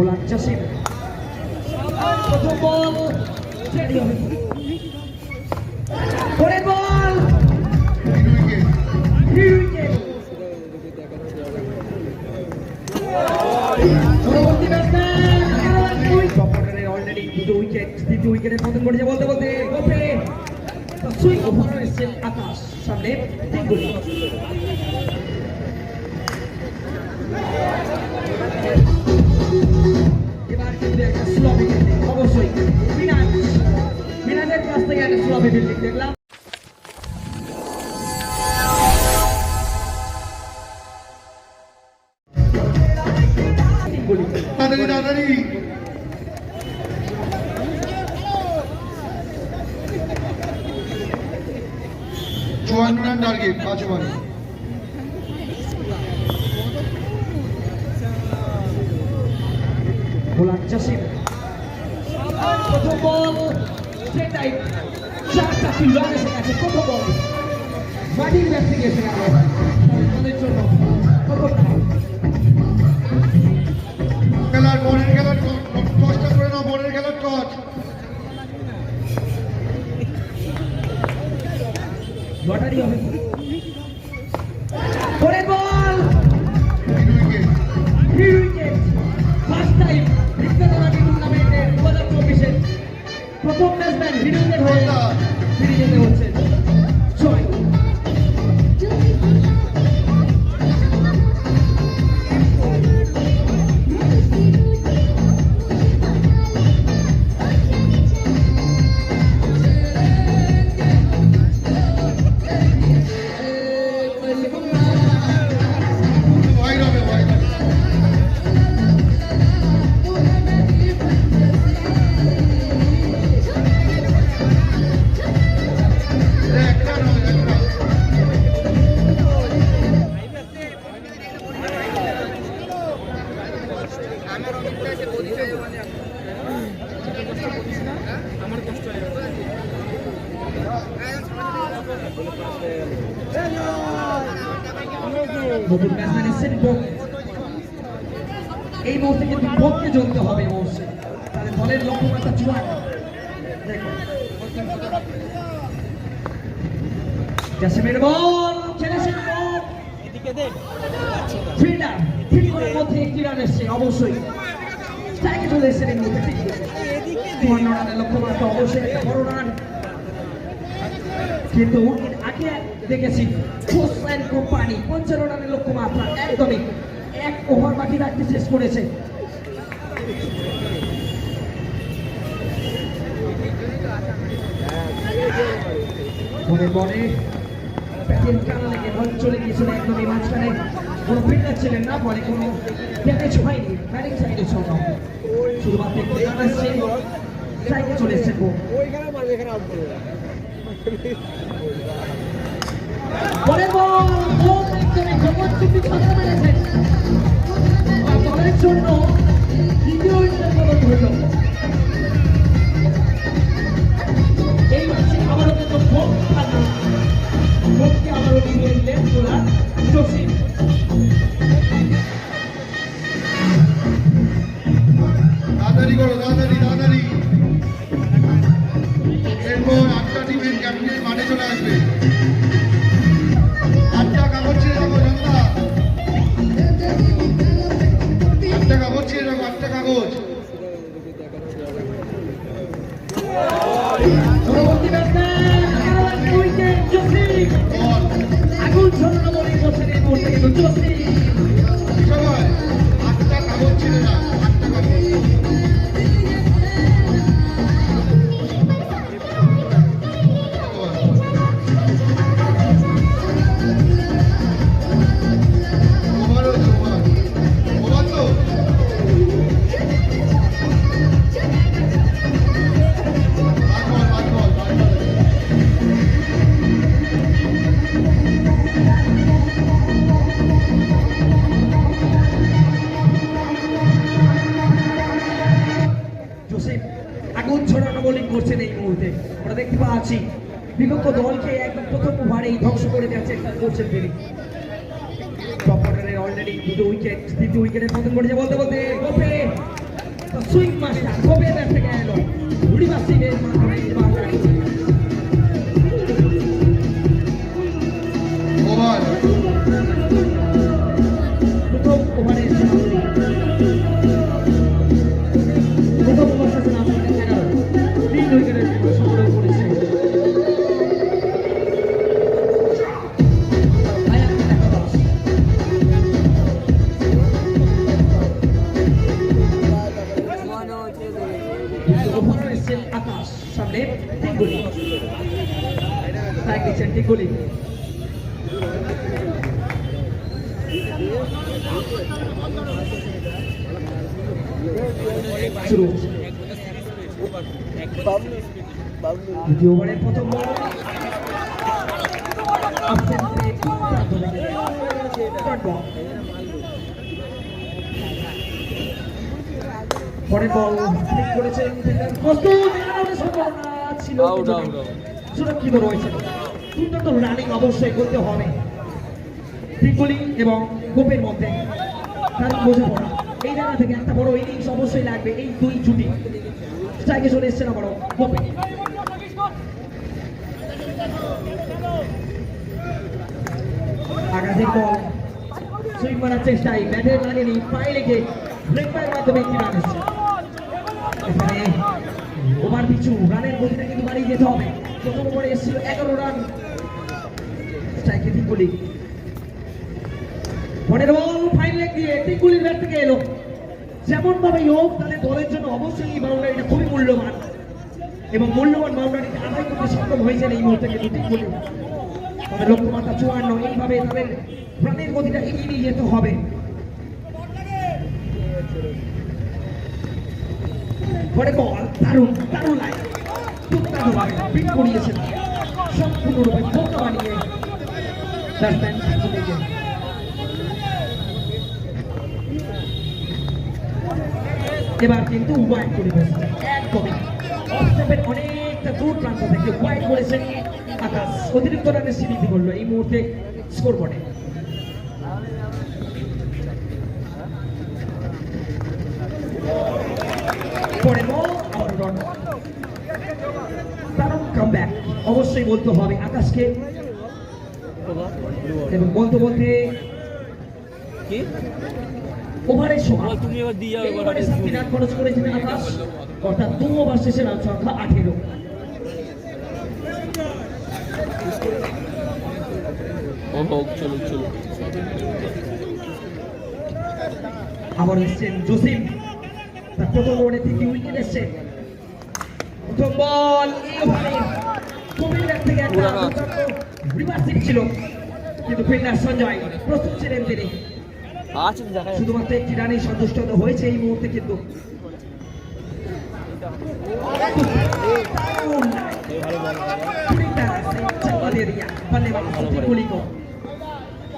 গোলাম জসিম প্রথম বল। পরের বল পরবর্তী ব্যাটসম্যান অলরেডি দুটো উইকেট তৃতীয় উইকেটের পতন ঘটেছে বলতে বলতে গোপে। সুইং ওভার আকাশ সামনে এবার কিন্তু একটা স্লপে ফিল্ডিং অবশ্যই। মিনাজ চুয়ান্ন টার্গেট পাঁচ ওভারে জসিম। প্রথম বল সেটাই। চারটা তিন রান এসে গেছে প্রথম বল। মাটির ব্যাট থেকে এসে গেল তাদের জন্য প্রথম। খেলার বনের খেলার টসটা করে নাও বনের খেলার লটারি হবে। প্রথম ব্যাটসম্যান উইকেট হয়ে ফিরে যেতে হচ্ছে। এই মুহূর্তে কিন্তু জ্বলতে হবে অবশ্যই তাহলে দলের লক্ষ্যমাত্রা চূড়ান্ত। দেখো জাসিমের বল খেলেছেন বোক ফিল্ডার মধ্যে একটি রান এসছে অবশ্যই। চলে এসেছেন এই মুহূর্তে ঠিক চুয়ান্ন লক্ষ্যমাত্রা অবশ্যই একটা বড় রান কিন্তু আগে দেখেছি হোসেন কোম্পানি পঞ্চান্ন রানের লক্ষ্যমাত্রা একদমই এক ওভার বাকি রাখতে শেষ করেছে। মনে মনে প্যাটেল কানা লেগে, বল চলে গিয়েছিল একদমই মাঝখানে। কোনো ফিল্ডার ছিলেন না ফলে কোনো ড্যামেজ হয়নি ব্যাটিং সাইডে সব শুধুমাত্র একটু আসছে স্ট্রাইকে চলে এসেছেন বোম পরের বল বোম একদমই জবরদস্তি ছক্কা মেরেছেন দলের জন্য দ্বিতীয় বদল করছেন তিনি। অর্ডারের অলরেডি দুটো উইকেট তৃতীয় গোপে সুইং মাস্টার গোপের ব্যাট গেল এলো। মাসি বাউন্ডারি দ্বিতীয় ওভারের প্রথম বল পরের বল ঠিক করেছেন ছিল. সুরক্ষিত রয়েছে দুর্দান্ত রানিং অবশ্যই করতে হবে ত্রিকলি এবং গোপের মধ্যে তার বোঝাপড়া এই জায়গা থেকে একটা বড় ইনিংস অবশ্যই লাগবে এই দুই জুটি। স্ট্রাইকে চলে এসছে না বড় গোপে চেষ্টায় পায়ে পিছু যেতে হবে। এগারো রান। স্ট্রাইকে টিকুলি পরের বল ফাইন লেগ দিয়ে টিকুলির ব্যাট থেকে এলো। যেমন ভাবে হোক তাদের দলের জন্য অবশ্যই এই বাউন্ডারিটা খুবই মূল্যবান। এবং মূল্যবান বাউন্ডারিটা আদায় করতে সক্ষম হয়েছেন এই মুহূর্তে কিন্তু টিকুলি তাদের লক্ষ্যমাত্রা চুয়ান্ন, এইভাবে তাদের রানের গতিটা এগিয়ে নিয়ে যেতে হবে। পরে বল সম্পূর্ণরূপে বোকা বানিয়ে। এবার কিন্তু ওয়াইড করে বসেছে একদমই অনেকটা দূর প্রান্ত থেকে ওয়াইড করেছেন আকাশ। অতিরিক্ত রানের সিরিজ করল এই মুহূর্তে স্কোর কামব্যাক অবশ্যই বলতে হবে আকাশকে। এবং বলতে বলতে কি? ওভারের তুমি এবার দিয়ে যাও রান খরচ করেছেন আকাশ অর্থাৎ দু ওভার শেষে রান সংখ্যা আঠেরো। চলো চলো আবার এসছেন জসিম। তার প্রথম ওভারে তিনটি উইকেট এসছে। প্রথম বল থেকে একটা রিভার্সিং ছিল। কিন্তু ফিল্ডার সঞ্জয় প্রস্তুত ছিলেন তিনি। আচ্ছা, শুধুমাত্র একটি রানেই সন্তুষ্ট হয়েছে এই মুহূর্তে কিন্তু।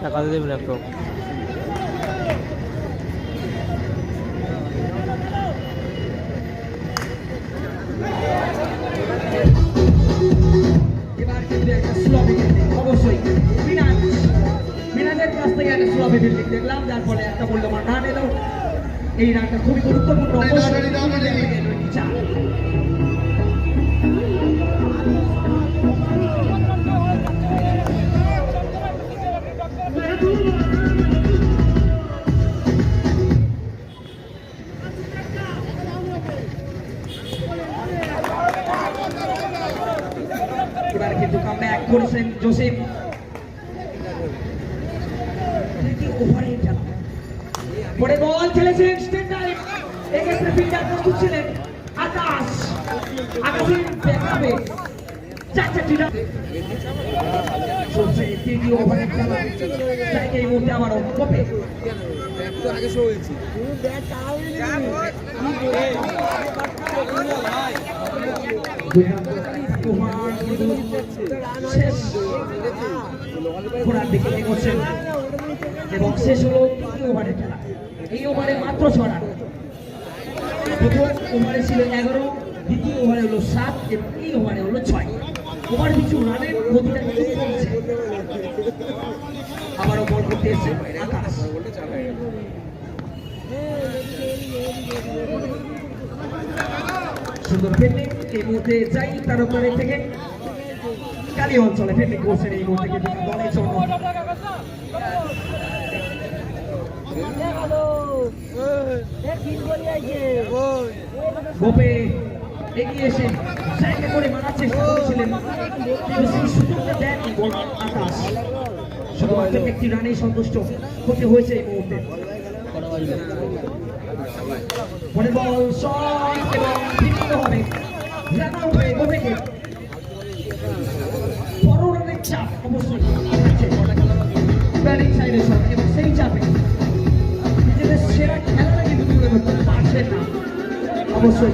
টাকা দিয়ে দেবেন একটু থেকে একটা দেখলাম যার ফলে একটা মূল্যবান রান এলো এই রানটা খুবই গুরুত্বপূর্ণ। এবার কিন্তু কামব্যাক করেছেন জোসেফ তৃতীয় ওভারে খেলা পরে বল স্টেন্ডারে এক্ষেত্রে ফিল্ডার প্রস্তুত ছিলেন আকাশ। আকাশের ব্যাকআপে চার চারটি রান চলছে তৃতীয় ওভারে খেলা। তাই এই মুহূর্তে আবারও কপে। কিন্তু শেষ। ঘোড়ার দিকে এগোচ্ছেন। এবং শেষ হলো তৃতীয় ওভারের খেলা। এই ওভারে মাত্র ছ রান। প্রথম ওভারে ছিল এগারো, দ্বিতীয় ওভারে হলো সাত এবং এই ওভারে হলো ছয়। ওভার পিছু রানের গতিটা কিন্তু কমছে। আবারও বল করতে এসেছে সুন্দর ফিল্ডিং এই মুহূর্তে যাই তার উপরে থেকে। কালী অঞ্চলে ফিল্ডিং করছেন এই মুহূর্তে কিন্তু দলের গোপে এগিয়ে এসে জায়গা করে মারার চেষ্টা করেছিলেন সেই একটি রানেই সন্তুষ্ট হতে হয়েছে এই মুহূর্তে। চাপ অবশ্যই। অবশ্যই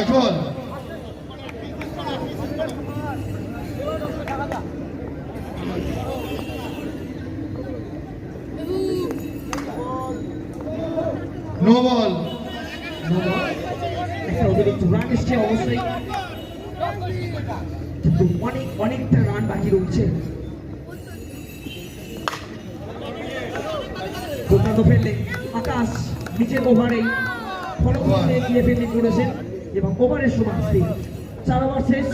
এখন নো বল। একটা অতিরিক্ত রান এসছে অবশ্যই। কিন্তু অনেক অনেকটা রান বাকি রয়েছে। দুর্দান্ত ফেললে আকাশ নিচের ওভারেই। ফলো করতে গিয়ে ফিল্ডিং করেছেন এবং ওভারের সমাপ্তি চার ওভার শেষ।